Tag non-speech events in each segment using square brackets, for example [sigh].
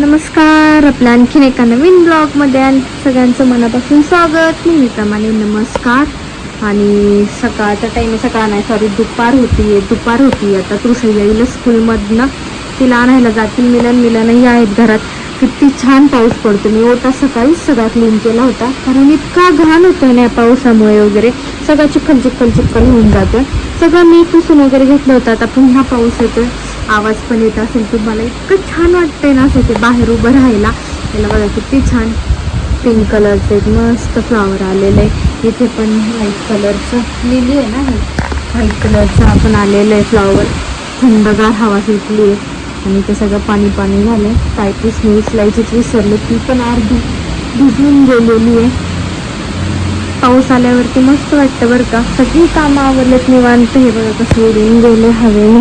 नमस्कार आपल्या आणखीन एका नवीन ब्लॉगमध्ये आणि सगळ्यांचं मनापासून स्वागत. नेहमीप्रमाणे नमस्कार. आणि सकाळचा टाईम सकाळ नाही सॉरी दुपार होती दुपार होती आता तृषा येईल स्कूलमधनं. तिला आणायला जातील मिलन मिलनही आहेत घरात. किती छान पाऊस पडतो. मी ओटा सकाळीच सगळा क्लीन केला होता. कारण इतका घाण होतं ना या पावसामुळे वगैरे. सगळा चिखल चिखल चिखल होऊन जातो सगळं मी पुसून वगैरे घेतलं होतं. आता पुन्हा पाऊस येतो आवाज पण येत असेल. तुम्हाला इतकं छान वाटतंय ना असं ते बाहेर उभं राहायला. त्याला बघा किती छान पिंक कलरचं एक मस्त फ्लॉवर आलेलं आहे. इथे पण व्हाईट कलरचं लिहिली आहे ना व्हाईट कलरचं आपण आलेलं आहे फ्लॉवर थंडगार हवा सुटली आहे. आणि ते सगळं पाणी पाणी झालं आहे पायपीस मी उचलायचीच विसरली. ती पण अर्धी भिजून गेलेली आहे. पाऊस आल्यावरती मस्त वाटतं बरं का? सगळी कामं आवरलेत निवांत. हे बघा कसं उडून गेले हवेने.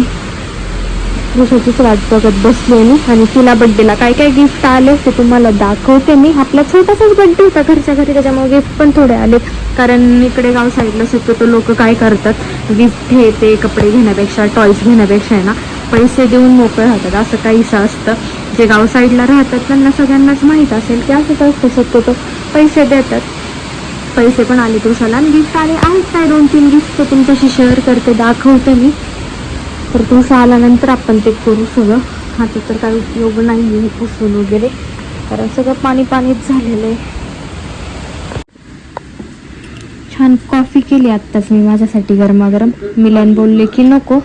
दिवसाचीच वाट बघत बसले मी आणि तिला बड्डेला काय काय गिफ्ट आले ते तुम्हाला दाखवते मी. आपला छोटासाच बड्डे होता. घरच्या घरी त्याच्यामुळे गिफ्ट पण थोडे आले कारण इकडे गाव साईडला शक्यतो लोक काय करतात? गिफ्ट हे ते कपडे घेण्यापेक्षा टॉयज घेण्यापेक्षा आहे ना. पैसे देऊन मोकळे राहतात. असं काहीसं असतं. जे गाव साईडला राहतात त्यांना सगळ्यांनाच माहीत असेल की असंच असतं शक्यतो. पैसे देतात. पैसे पण आले तुळसाला आणि गिफ्ट आले. आहेत काय दोन तीन गिफ्ट तुमच्याशी शेअर करते दाखवते मी. तर तुळसा आल्यानंतर आपण ते करू सगळं. आता तर काही उपयोग नाही आहे पुसून वगैरे. कारण सगळं पाणी पाणीच झालेलं आहे. छान कॉफी केली आत्ताच मी माझ्यासाठी गरमागरम. मिलन बोलले की नको.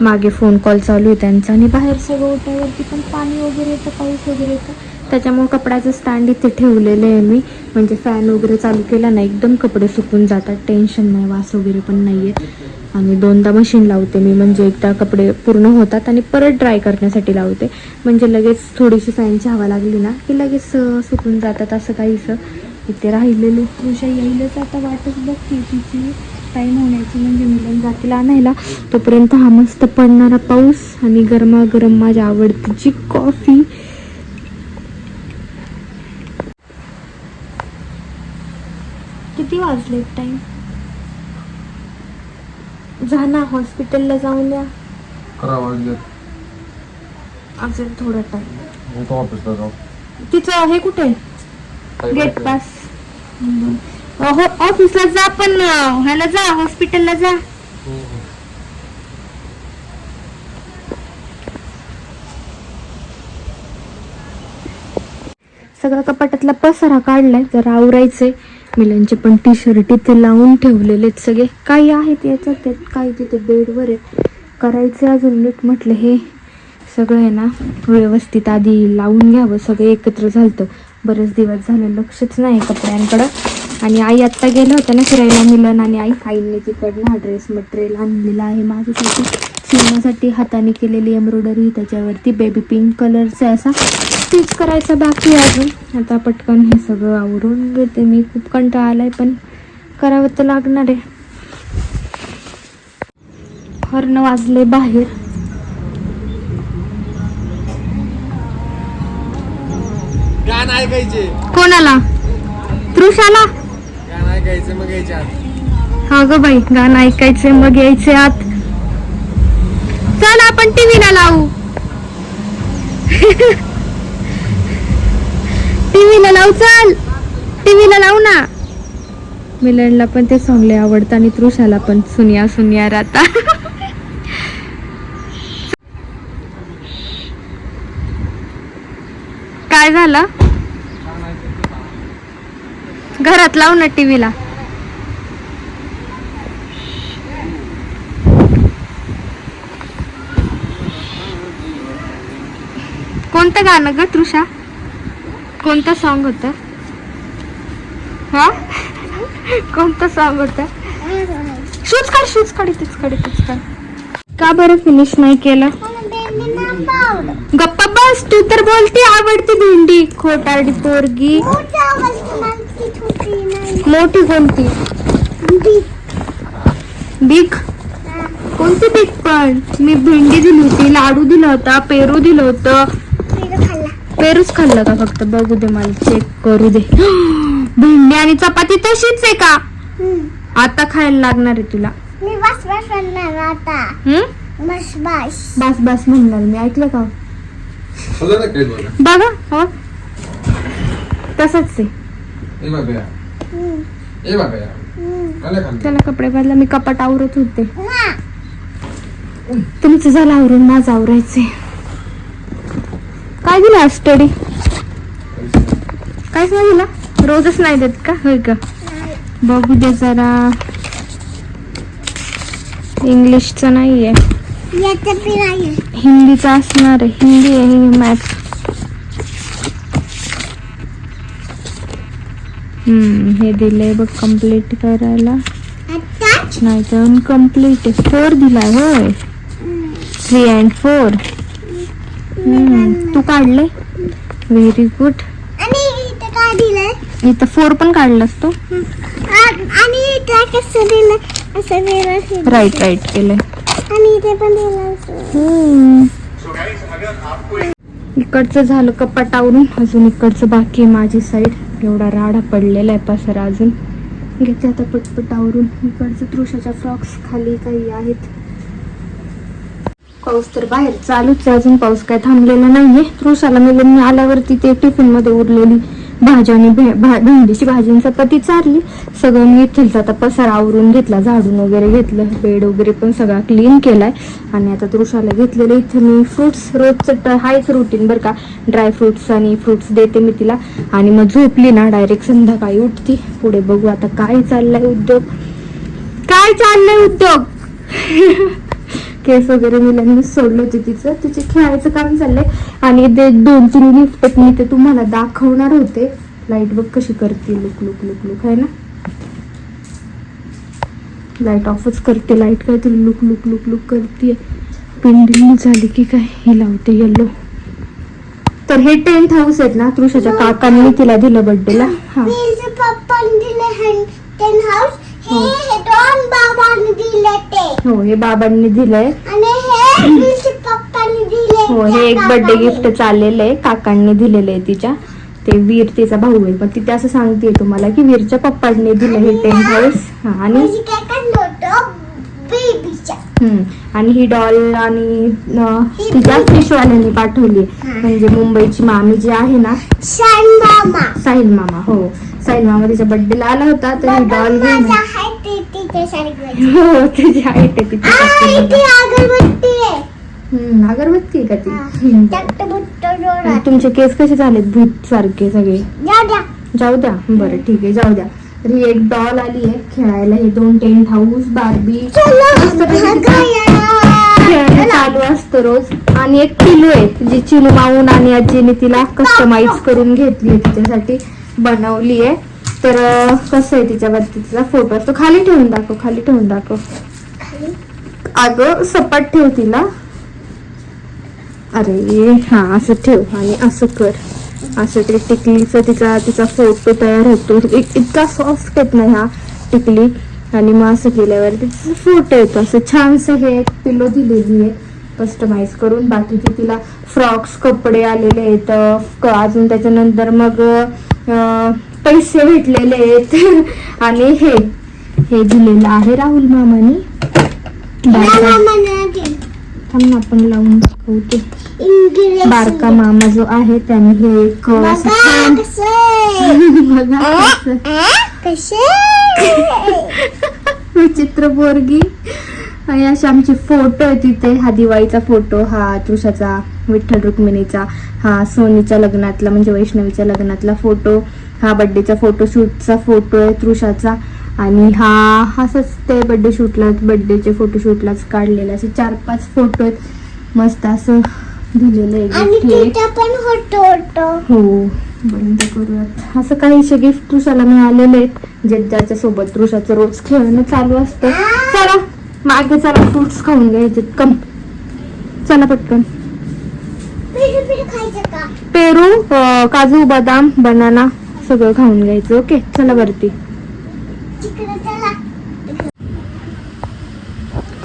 मागे फोन कॉल चालू आहे त्यांचा. आणि बाहेर सगळं ओट्यावरती पण पाणी वगैरे येतं पाऊस वगैरे येतं. त्याच्यामुळे कपड्याचं स्टँड इथे ठेवलेलं आहे मी. म्हणजे फॅन वगैरे चालू केला ना एकदम कपडे सुकून जातात. टेन्शन नाही वास वगैरे पण नाही आहे आणि दोनदा मशीन लावते मी. म्हणजे एकदा कपडे पूर्ण होतात आणि परत ड्राय करण्यासाठी लावते. म्हणजे लगेच थोडीशी फॅनची हवा लागली ना की लगेच सुकून जातात असं काहीसं. इथे राहिलेले. तुळशा येईलच आता वाटच बघते. तिची टाईम होण्याची म्हणजे मिलन जातील आणायला तोपर्यंत हा मस्त पडणारा पाऊस आणि गरमागरम माझ्या आवडतीची कॉफी किती वाजले टाईम जा ना हॉस्पिटलला जाऊन या. अकरा वाजले अजून थोडा टाइम मी तो ऑफिसला जाऊ. तिचं हे कुठे? गेट? पास. हो ऑफिसला जा पण अं, ह्याला जा हॉस्पिटलला जा. सगळा कपाटातला पसारा काढलाय जरा आवरायचंय. मिलनचे पण टी शर्ट इथे लावून ठेवलेले आहेत सगळे. काही आहेत याच्यात त्यात काही तिथे बेडवर आहे करायचे अजून नीट म्हटलं हे सगळं आहे ना व्यवस्थित आधी लावून घ्यावं सगळं एकत्र झालतं. बरेच दिवस झाले लक्षच नाही कपड्यांकडं. आणि आई आत्ता गेल्या होत्या ना फिरायला मिलन आणि आई. आईने तिकडनं हा ड्रेस मटेरियल आणलेला आहे माझ्यासाठी. शिवण्यासाठी हाताने केलेली एम्ब्रॉयडरी त्याच्यावरती बेबी पिंक कलरचा असा. स्टिच करायचा बाकी आहे अजून. आता पटकन हे सगळं आवरून घेते मी. खूप कंटाळा आलाय पण करावं तर लागणार आहे. हॉर्न वाजले बाहेर. गाणं ऐकायचे. कोणाला? तृषाला? गाणं ऐकायचे मग यायचे आत. हा ग बाई गाणं ऐकायचे मग यायचे आत. चल आपण टीव्हीला लावू. टीव्हीला लावू चल. टीव्हीला लावू ना. मिलनला पण ते सॉंग लय आवडतं आणि तृषाला पण. सुनिया सुनिया राता. काय झालं? घरात लावू ना टीव्हीला कोणतं गाणं ग तृषा? कोणतं सॉन्ग होतं? हा? कोणतं सॉन्ग होतं? शूज काढ शूज काढ इथेच काढ इथेच काढ. का बरं फिनिश नाही केलं? गप्पा बस तू तर बोलती आवडती भेंडी. खोटारडी पोरगी. मोठी कोणती? बिग कोणती बिग पण? मी भेंडी दिली होती लाडू दिला होता पेरू दिलं होतं. पेरूच खाल्लं का फक्त? बघू दे मला चेक करू दे. [gasps] भेंडी आणि चपाती तशीच आहे का? आता खायला लागणार आहे तुला. मी बस बस म्हणणार आता. हम्म? बस बस बस बस म्हणणार मी ऐकलं का? ना बघा. बघा हो. तसंच आहे. ए बाबा ए बाबा आलं खाली त्याला कपडे बदला मी कपाट आवरत होते. तुमचं झालं आवरून माझं आवरायचंय. काय दिलं स्टडी काहीच नाही दिला? रोजच नाही देत का? होय का? बघू दे जरा. इंग्लिशचं नाही आहे हिंदीचं असणार आहे. हिंदी आहे मॅथ्स हे दिलंय बघ कंप्लीट करायला. नाही तर अनकम्प्लीट फोर दिलाय होय. थ्री अँड फोर तू काढले व्हेरी गुड आणि इथं काय दिलंय? इथं फोर पण काढलास तू? आणि इथं कसं दिलं असं दिलं राईट राईट केलंय. आणि इथे पण दिलं हम्म. इकडचं झालं कपाट आवरून अजून इकडचं बाकी आहे माझी साईड एवढा राडा पडलेला आहे पसारा अजून. घेते आता पटपट आवरून इकडचं तृषाच्या फ्रॉक्स खाली काही आहेत. पाऊस तर बाहेर चालूच आहे अजून पाऊस काय थांबलेला नाहीये. तृषाला मी मी आल्यावरती ते टिफिनमध्ये उरलेली भाजी आणि भा- भेंडीची भाजी आणि चपाती चारली. सगळं मी इथेच आता पसारा आवरून घेतला झाडून वगैरे घेतलं बेड वगैरे पण सगळा क्लीन केलाय. आणि आता तृषाला घेतलेलं इथं मी फ्रुट्स रोजचं हायच रुटीन बरं का. ड्राय फ्रुट्स आणि फ्रुट्स देते मी तिला. आणि मग झोपली ना डायरेक्ट संध्याकाळी उठती. पुढे बघू आता काय चाललंय उद्योग. काय चाललंय उद्योग? [laughs] केस वगैरे मुलांनी सोडलं होते तिचं. तिचे खेळायचं काम चाललंय. आणि ते दोन तीन गिफ्ट मी ते तुम्हाला दाखवणार होते. लाइट बघ कशी करते लुक लुक लुक लुक आहे ना? लाइट ऑफच करते. लाइट काहीतरी लुक लुक लुक लुक करते. पेंडिंग झाली की काय? ही लावते येल्लो तर हे टेंट हाऊस आहेत ना तृषाच्या काकांनी तिला दिलं बर्थडेला हा. हे हो. बाबांनी हो हे दिलंय. हे हो हे एक बर्थडे. गिफ्ट चाललेलं आहे काकांनी दिलेलं आहे तिच्या. ते वीर तिचा भाऊ आहे. पण तिथे असं सांगते तुम्हाला की वीरच्या पप्पांनी दिलं हे टेंट हाऊस हा आणि हम्म, आणि ही डॉल आणि तिच्या फिशवाल्यांनी पाठवली म्हणजे मुंबईची मामी जी आहे ना साहिल मामा हो. साहिल मामा तिच्या बर्थडेला आला होता तर ही डॉल घेऊन हो तिची. अगरबत्ती आहे. अगरबत्ती आहे का ती. तुमचे केस कसे झालेत भूत सारखे सगळे? जाऊ द्या. बरं ठीक आहे जाऊ द्या. तर ही एक डॉल आली आहे खेळायला हे दोन टेंट हाऊस बार्बी चालू असतं रोज. आणि एक पिलू आहे जी चिनू माऊन आणि आजीने तिला कस्टमाइज करून घेतली तिच्यासाठी. बनवली आहे. तर कसं आहे तिच्यावरती तिचा फोटो तो खाली ठेवून दाखव खाली ठेवून दाखव. अगं सपाट ठेव तिला. अरे हा असं ठेव आणि असं कर. असं ते टिकलीचा तिचा तिचा फोटो तयार होतो. इतका सॉफ्ट येत नाही हा टिकली. आणि मग असं केल्यावर तिचा फोटो येतो. असं छानसं हे एक पिलो दिलेली आहे. कस्टमाइज करून बाकीचे तिला फ्रॉक्स कपडे आलेले आहेत क- अजून त्याच्यानंतर मग पैसे भेटलेले आहेत. [laughs] आणि हे हे दिलेलं आहे राहुल मामानी. थांब आपण लावून दाखवते. बारका मामा जो आहे त्याने हे एक [laughs] [laughs] विचित्र बोरगी आणि असे आमचे फोटो आहे तिथे. हा दिवाळीचा फोटो हा तुषाचा विठ्ठल रुक्मिणीचा हा सोनीच्या लग्नातला म्हणजे वैष्णवीच्या लग्नातला फोटो हा बड्डेचा फोटोशूटचा फोटो आहे तृषाचा आणि हा असंच ते बड्डे शूटला बड्डेचे फोटोशूटलाच काढलेले. असे चार पाच फोटो आहेत. मस्त असं दिलेलं आहे. हे. हो बंद करूयात. असं काहीशे गिफ्ट तृषाला मिळालेले आहेत. जे ज्याच्या सोबत तृषाचं रोज खेळणं चालू असतं. चला मागे चला फ्रुट्स खाऊन घ्यायचे. कम. चला पटकन. पेरू काजू बदाम बनाना सगळं खाऊन घ्यायचं ओके? चला वरती.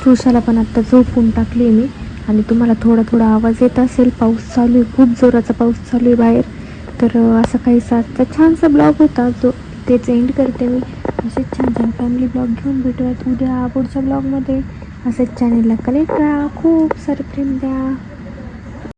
तृषाला पण आता झोपून टाकली मी. आणि तुम्हाला थोडा थोडा आवाज येत असेल. पाऊस चालू आहे खूप जोराचा पाऊस चालू आहे बाहेर. तर असा काही सातचा छानसा ब्लॉग होता जो तेच एंड करते मी. असेच छान छान फॅमिली ब्लॉग घेऊन भेटूयात उद्या पुढच्या ब्लॉगमध्ये असेच चॅनेलला कलेक्ट करा खूप सारे प्रेम द्या.